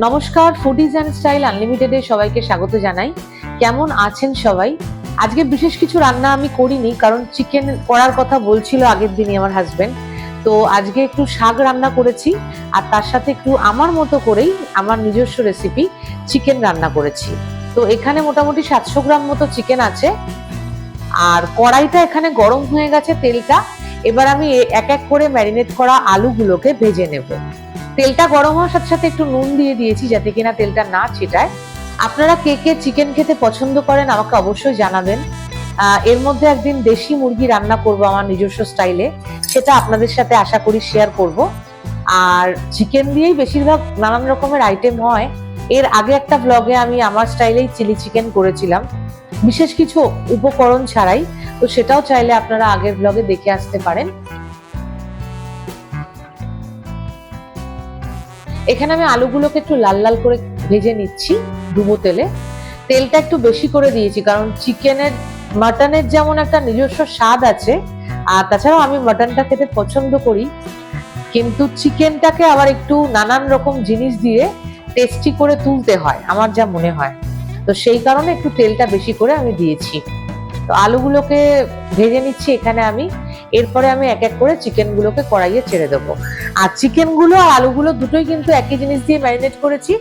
নমস্কার foodies and style আনলিমিটেডে সবাইকে স্বাগত জানাই। কেমন আছেন সবাই? আজকে বিশেষ কিছু রান্না আমি করিনি, কারণ চিকেন করার কথা বলছিল আগের দিনই আমার হাজবেন্ড তো আজকে একটু শাক রান্না করেছি, আর তার সাথে একটু আমার মতো করেই আমার নিজস্ব রেসিপি চিকেন রান্না করেছি। তো এখানে মোটামুটি সাতশো গ্রাম মতো চিকেন আছে। আর কড়াইটা এখানে গরম হয়ে গেছে তেলটা। এবার আমি এক এক করে ম্যারিনেট করা আলুগুলোকে ভেজে নেব। তেলটা গরম হওয়ার সাথে সাথে একটু নুন দিয়ে দিয়েছি যাতে কিনা তেলটা না ছিটায়। আপনারা কে কে চিকেন খেতে পছন্দ করেন আমাকে অবশ্যই জানাবেন। এর মধ্যে একদিন দেশি মুরগি রান্না করব আমার নিজস্ব স্টাইলে। সেটা আপনাদের সাথে আশা করি শেয়ার করব। আর চিকেন দিয়েই বেশিরভাগ নানান রকমের আইটেম হয়। এর আগে একটা ব্লগে আমি আমার স্টাইলেই চিলি চিকেন করেছিলাম। বিশেষ কিছু উপকরণ ছাড়াই। তো সেটাও চাইলে আপনারা আগের ব্লগে দেখে আসতে পারেন। এখানে আমি আলুগুলোকে একটু লাল লাল করে ভেজে নিচ্ছি, ডুবো তেলে। তেলটা একটু বেশি করে দিয়েছি, কারণ চিকেনের, মাটনের যেমন একটা নিজস্ব স্বাদ আছে, আর তাছাড়াও আমি মাটনটা খেতে পছন্দ করি। কিন্তু চিকেনটাকে আবার একটু নানান রকম জিনিস দিয়ে টেস্টি করে তুলতে হয়, আমার যা মনে হয়। তো সেই কারণে একটু তেলটা বেশি করে আমি দিয়েছি। তো আলুগুলোকে ভেজে নিচ্ছি, এখানে আমি এরপরে আমি এক এক করে চিকেনগুলোকে কড়াইয়ে ছেড়ে দেবো। আর চিকেনগুলো আর আলুগুলো দুটোই কিন্তু একই জিনিস দিয়ে ম্যারিনেট করেছি।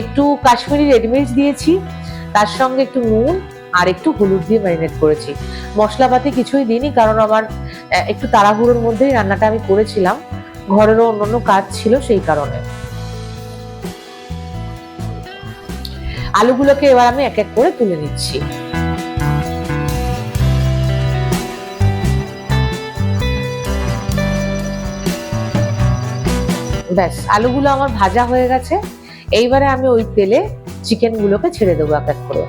একটু কাশ্মীরি রেড মির্চ দিয়েছি, তার সঙ্গে একটু নুন আর একটু হলুদ দিয়ে ম্যারিনেট করেছি। মশলাপাতি কিছুই দিইনি, কারণ আমার একটু তাড়াহুড়োর মধ্যেই রান্নাটা আমি করেছিলাম। ঘরেরও অন্যান্য কাজ ছিল সেই কারণে। আলুগুলোকে এবার আমি এক এক করে তুলে নিচ্ছি। ব্যাস, আলুগুলো আমার ভাজা হয়ে গেছে। এইবারে আমি ওই তেলে চিকেন গুলোকে ছেড়ে দেবো এক এক করে।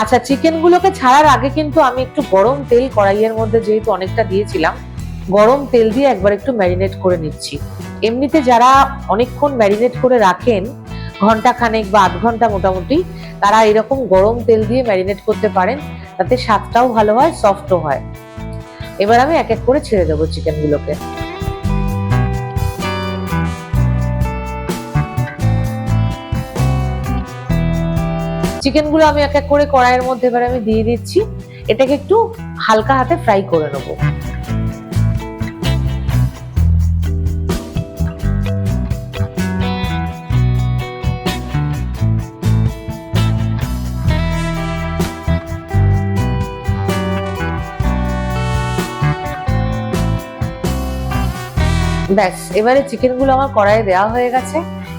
আচ্ছা চিকেন গুলোকে ছাড়ার আগে কিন্তু আমি একটু গরম তেল কড়াইয়ের মধ্যে যেহেতু অনেকটা দিয়েছিলাম, গরম তেল দিয়ে একবার একটু ম্যারিনেট করে নিচ্ছি। এমনিতে যারা অনেকক্ষণ ম্যারিনেট করে রাখেন ঘণ্টা খানেক বা আধ ঘণ্টা মোটামুটি, তারা এরকম গরম তেল দিয়ে ম্যারিনেট করতে পারেন, তাতে স্বাদটাও ভালো হয়, সফটও হয়। এবার আমি এক এক করে ছেড়ে দেবো চিকেনগুলোকে। চিকেনগুলো চিকেন আমি এক এক করে কড়াইয়ের মধ্যে এবার আমি দিয়ে দিচ্ছি। এটাকে একটু হালকা হাতে ফ্রাই করে নেব। ব্যাস, এবারে চিকেনগুলো আমার কড়াইয়ে দেওয়া হয়ে গেছে।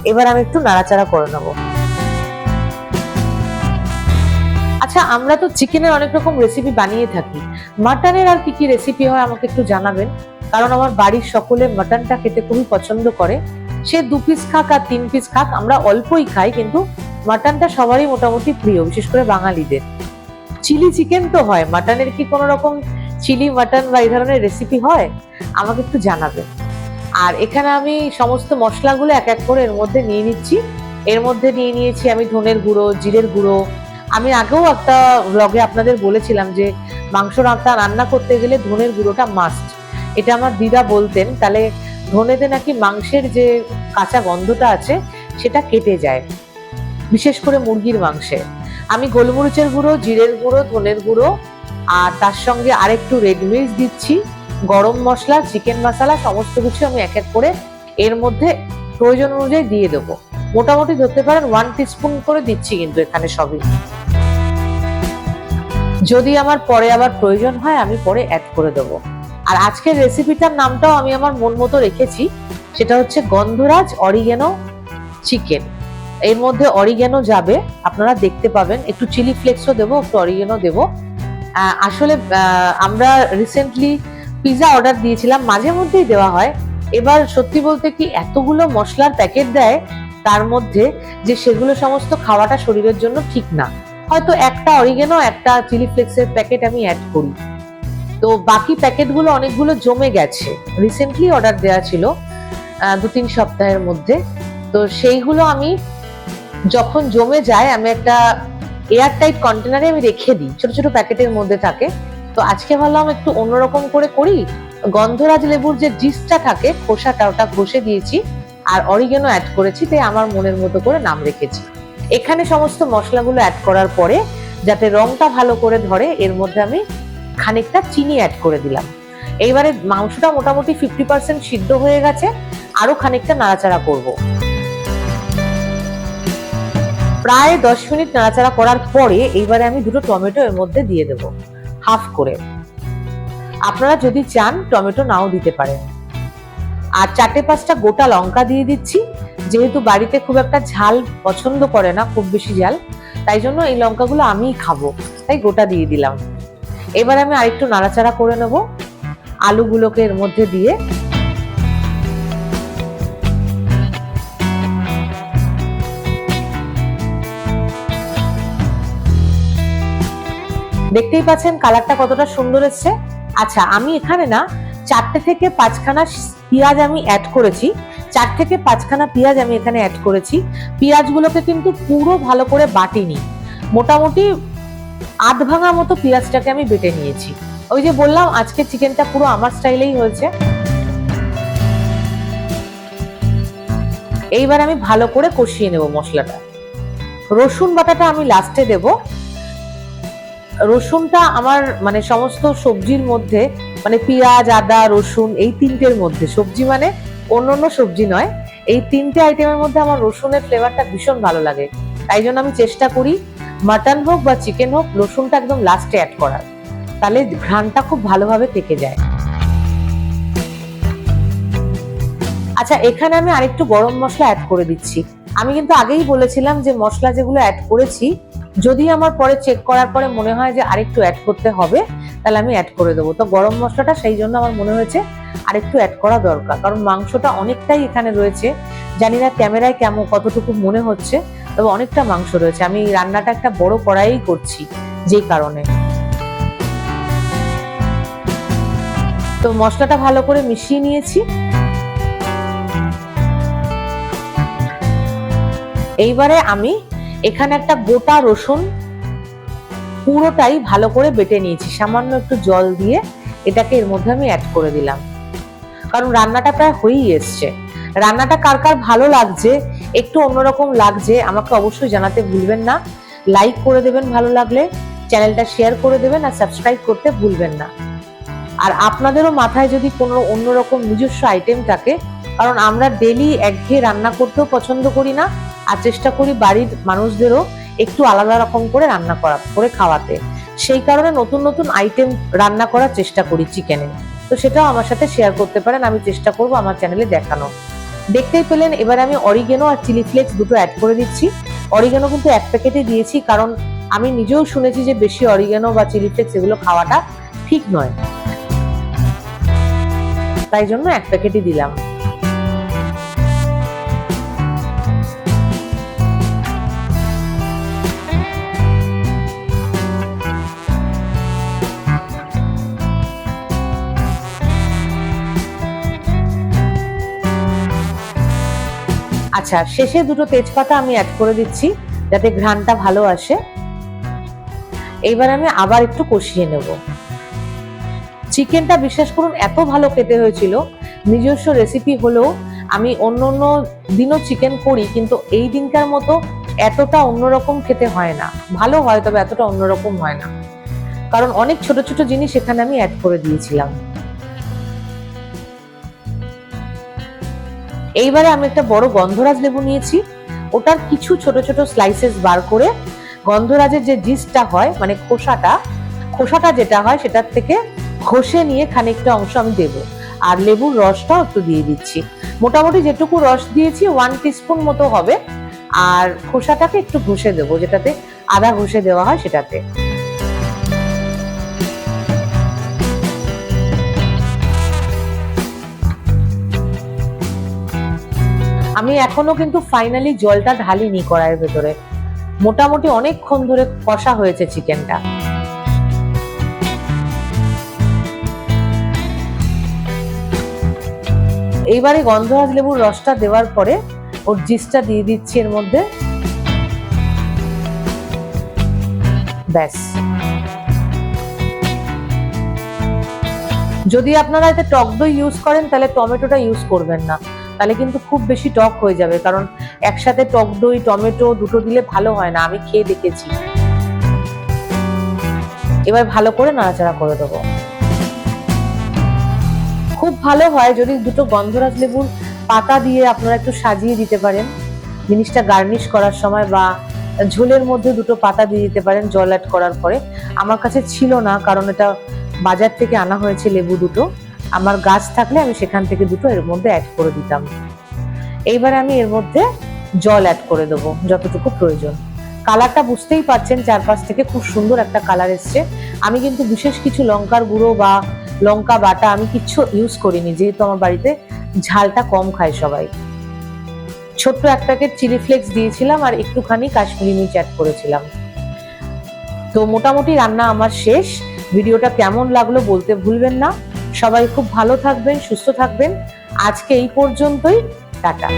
এবার আমি একটু নাড়াচাড়া করে নেব। আচ্ছা আমরা তো চিকেনের অনেক রকম রেসিপি বানিয়ে থাকি। মাটনের আর কি কি রেসিপি হয় আমাকে একটু জানাবেন? কারণ আমার বাড়ির সকলে মাটনটা খেতে খুবই পছন্দ করে। সে দু পিস খাক আর তিন পিস খাক, আমরা অল্পই খাই, কিন্তু মাটনটা সবারই মোটামুটি প্রিয়, বিশেষ করে বাঙালিদের। চিলি চিকেন তো হয়, মাটনের কি কোনো রকম চিলি মাটন বা এই ধরনের রেসিপি হয়? আমাকে একটু জানাবেন। আর এখানে আমি সমস্ত মশলাগুলো এক এক করে এর মধ্যে নিয়ে নিচ্ছি। এর মধ্যে নিয়ে নিয়েছি আমি ধনের গুঁড়ো, জিরের গুঁড়ো। আমি আগেও একটা ব্লগে আপনাদের বলেছিলাম যে মাংস রান্না রান্না করতে গেলে ধনের গুঁড়োটা মাস্ট এটা আমার দিদা বলতেন, তাহলে ধনেতে নাকি মাংসের যে কাঁচা গন্ধটা আছে, সেটা কেটে যায়। বিশেষ করে মুরগির মাংসে। আমি গোলমরিচের গুঁড়ো, জিরের গুঁড়ো, ধনের গুঁড়ো, আর তার সঙ্গে আরেকটু রেড মির্চ দিচ্ছি। গরম মশলা চিকেন মশলা সমস্ত কিছু আমি এক এক করে এর মধ্যে প্রয়োজন অনুযায়ী দিয়ে দেবো। মোটামুটি ধরতে পারেন ওয়ান টিস্পুন করে দিচ্ছি কিন্তু এখানে সবই। যদি আমার পরে আবার প্রয়োজন হয়, আমি পরে অ্যাড করে দেবো। আর আজকের রেসিপিটার নামটাও আমি আমার মন মতো রেখেছি। সেটা হচ্ছে গন্ধরাজ অরিগেনো চিকেন। এর মধ্যে অরিগেনো যাবে, আপনারা দেখতে পাবেন। একটু চিলি ফ্লেক্সও দেবো, একটু অরিগেনো দেবো। আসলে আমরা রিসেন্টলি পিৎজা অর্ডার দিয়েছিলাম, মাঝে মধ্যেই দেওয়া হয়। এবার সত্যি বলতে কি এতগুলো মশলার প্যাকেট দেয়, তার মধ্যে যে সেগুলো সমস্ত খাওয়াটা শরীরের জন্য ঠিক না। হয়তো একটা অরিগেনো একটা চিলি ফ্লেক্সের প্যাকেট আমি অ্যাড করি। তো বাকি প্যাকেটগুলো অনেকগুলো জমে গেছে। রিসেন্টলি অর্ডার দেওয়া ছিল দু তিন সপ্তাহের মধ্যে। তো সেইগুলো আমি যখন জমে যায়, আমি একটা এয়ার টাইট কন্টেনারে আমি রেখে দিই। ছোট ছোট প্যাকেটের মধ্যে থাকে। তো আজকে ভাবলাম একটু অন্যরকম করে করি। গন্ধরাজ লেবুর যে জিসটা থাকে খোসাটা ওটা ঘষে দিয়েছি আর অরিগেনো অ্যাড করেছি, তাই আমার মনের মতো করে নাম রেখেছি। এখানে সমস্ত মশলাগুলো অ্যাড করার পরে, যাতে রংটা ভালো করে ধরে, এর মধ্যে আমি খানিকটা চিনি অ্যাড করে দিলাম। এইবারে মাংসটা মোটামুটি ফিফটি পার্সেন্ট সিদ্ধ হয়ে গেছে আরও খানিকটা নাড়াচাড়া করব। প্রায় দশ মিনিট নাড়াচাড়া করার পরে, এইবারে আমি দুটো টমেটো এর মধ্যে দিয়ে দেব। হাফ করে। আপনারা যদি চান, টমেটো নাও দিতে পারেন। আর চারটে পাঁচটা গোটা লঙ্কা দিয়ে দিচ্ছি। যেহেতু বাড়িতে খুব একটা ঝাল পছন্দ করে না, খুব বেশি ঝাল, তাই জন্য এই লঙ্কাগুলো আমিই খাব। তাই গোটা দিয়ে দিলাম। এবার আমি আরেকটু নাড়াচাড়া করে নেব। আলুগুলোকে এর মধ্যে দিয়ে দেখতেই পাচ্ছেন কালারটা কতটা সুন্দর এসছে। আচ্ছা আমি এখানে না চারটে থেকে পাঁচখানা পেঁয়াজ আমি অ্যাড করেছি। চার থেকে পাঁচখানা পেঁয়াজ আমি এখানে অ্যাড করেছি। পেঁয়াজগুলোকে কিন্তু পুরো ভালো করে বাটিনি। মোটামুটি আধ ভাঙা মতো পেঁয়াজটাকে আমি বেটে নিয়েছি। ওই যে বললাম, আজকে চিকেনটা পুরো আমার স্টাইলেই হয়েছে। এইবার আমি ভালো করে কষিয়ে নেব মশলাটা। রসুন বাটাটা আমি লাস্টে দেব। রসুনটা আমার মানে সমস্ত সবজির মধ্যে মানে পেঁয়াজ, আদা, রসুন, এই তিনটের মধ্যে, সবজি মানে অন্য অন্য সবজি নয়, এই তিনটে আইটেমের মধ্যে আমার রসুনের ফ্লেভারটা ভীষণ ভালো লাগে। তাই জন্য আমি চেষ্টা করি মাটন হোক বা চিকেন হোক, রসুনটা একদম লাস্টে অ্যাড করার। তাহলে ঘ্রাণটা খুব ভালোভাবে থেকে যায়। আচ্ছা এখানে আমি আরেকটু গরম মশলা অ্যাড করে দিচ্ছি। আমি কিন্তু আগেই বলেছিলাম যে মশলা যেগুলো অ্যাড করেছি যদি আমার পরে চেক করার পরে মনে হয় যে আরেকটু অ্যাড করতে হবে, তাহলে আমি অ্যাড করে দেবো। তো গরম মশলাটা সেই জন্য আমার মনে হয়েছে আরেকটু অ্যাড করা দরকার। কারণ মাংসটা অনেকটাই এখানে রয়েছে। জানি না ক্যামেরায় কেমন, কতটুকু মনে হচ্ছে, তবে অনেকটা মাংস রয়েছে। আমি রান্নাটা একটা বড় কড়াই করছি যেই কারণে। তো মশলাটা ভালো করে মিশিয়ে নিয়েছি। এইবারে আমি এখানে একটা গোটা রসুন পুরোটাই ভালো করে বেটে নিয়েছি, সামান্য একটু জল দিয়ে এটাকে এর মধ্যে আমি অ্যাড করে দিলাম। কারণ রান্নাটা প্রায় হয়েই এসছে। রান্নাটা কার কার ভালো লাগছে, একটু অন্যরকম লাগছে, আমাকে অবশ্যই জানাতে ভুলবেন না। লাইক করে দেবেন ভালো লাগলে, চ্যানেলটা শেয়ার করে দেবেন আর সাবস্ক্রাইব করতে ভুলবেন না। আর আপনাদেরও মাথায় যদি কোনো অন্যরকম নিজস্ব আইটেম থাকে, কারণ আমরা ডেলি একঘেয়ে রান্না করতেও পছন্দ করি না আর চেষ্টা করি বাড়ির মানুষদেরও একটু আলাদা রকম করে রান্না করা, করে খাওয়াতে। সেই কারণে নতুন নতুন আইটেম রান্না করার চেষ্টা করি চিকেনে তো সেটাও আমার সাথে শেয়ার করতে পারেন, আমি চেষ্টা করব আমার চ্যানেলে দেখানো দেখতেই পেলেন, এবার আমি অরিগেনো আর চিলি ফ্লেক্স দুটো অ্যাড করে দিচ্ছি। অরিগেনো কিন্তু এক প্যাকেটে দিয়েছি, কারণ আমি নিজেও শুনেছি যে বেশি অরিগেনো বা চিলি ফ্লেক্স এগুলো খাওয়াটা ঠিক নয়। তাই জন্য এক প্যাকেটই দিলাম। আচ্ছা শেষে দুটো তেজপাতা আমি অ্যাড করে দিচ্ছি যাতে ঘ্রাণটা ভালো আসে। এইবার আমি আবার একটু কষিয়ে নেব। চিকেনটা বিশ্বাস করুন, এত ভালো খেতে হয়েছিল। নিজস্ব রেসিপি হলেও আমি অন্য অন্য দিনও চিকেন করি, কিন্তু এই দিনকার মতো এতটা অন্যরকম খেতে হয় না। ভালো হয়, তবে এতটা অন্যরকম হয় না। কারণ অনেক ছোট ছোট জিনিস এখানে আমি অ্যাড করে দিয়েছিলাম। এইবারে আমি একটা বড় গন্ধরাজ লেবু নিয়েছি। ওটার কিছু ছোট ছোট স্লাইসেস বার করে গন্ধরাজের যে জিসটা হয় মানে খোসাটা খোসাটা যেটা হয় সেটার থেকে ঘষে নিয়ে খানিকটা অংশ আমি দেবো। আর লেবুর রসটাও একটু দিয়ে দিচ্ছি। মোটামুটি যেটুকু রস দিয়েছি ওয়ান টিস্পুন মতো হবে। আর খোসাটাকে একটু ঘষে দেবো, যেটাতে আদা ঘষে দেওয়া হয় সেটাতে। আমি এখনও কিন্তু ফাইনালি জলটা ঢালিনি কড়াইয়ের ভেতরে। মোটামুটি অনেকক্ষণ ধরে কষা হয়েছে চিকেনটা এইবারে গন্ধরাজ লেবুর রসটা দেওয়ার পরে ওর জিসটা দিয়ে দিচ্ছি এর মধ্যে। ব্যাস। যদি আপনারা এতে টক দই ইউজ করেন, তাহলে টমেটোটা ইউজ করবেন না। তাহলে কিন্তু খুব বেশি টক হয়ে যাবে, কারণ একসাথে টক দই, টমেটো দুটো দিলে ভালো হয় না, আমি খেয়ে দেখেছি। এবার ভালো করে নাড়াচাড়া করে দেবো। খুব ভালো হয় যদি দুটো গন্ধরাজ লেবুর পাতা দিয়ে আপনারা একটু সাজিয়ে দিতে পারেন। জিনিসটা গার্নিশ করার সময় বা ঝোলের মধ্যে দুটো পাতা দিয়ে দিতে পারেন জল অ্যাড করার পরে। আমার কাছে ছিল না, কারণ এটা বাজার থেকে আনা হয়েছে লেবু দুটো। আমার গাছ থাকলে আমি সেখান থেকে দুটো এর মধ্যে অ্যাড করে দিতাম। এইবার আমি এর মধ্যে জল অ্যাড করে দেবো, যতটুকু প্রয়োজন। কালারটা বুঝতেই পারছেন চারপাশ থেকে খুব সুন্দর একটা কালার এসছে। আমি কিন্তু বিশেষ কিছু লঙ্কার গুঁড়ো বা লঙ্কা বাটা আমি কিচ্ছু ইউজ করিনি, যেহেতু আমার বাড়িতে ঝালটা কম খায় সবাই। ছোট্ট এক প্যাকেট চিলি ফ্লেক্স দিয়েছিলাম আর একটুখানি কাশ্মীরি মির্চ অ্যাড করেছিলাম। তো মোটামুটি রান্না আমার শেষ। ভিডিওটা কেমন লাগল বলতে ভুলবেন না। সবাই খুব ভালো থাকবেন সুস্থ থাকবেন। আজকে এই পর্যন্তই টাটা।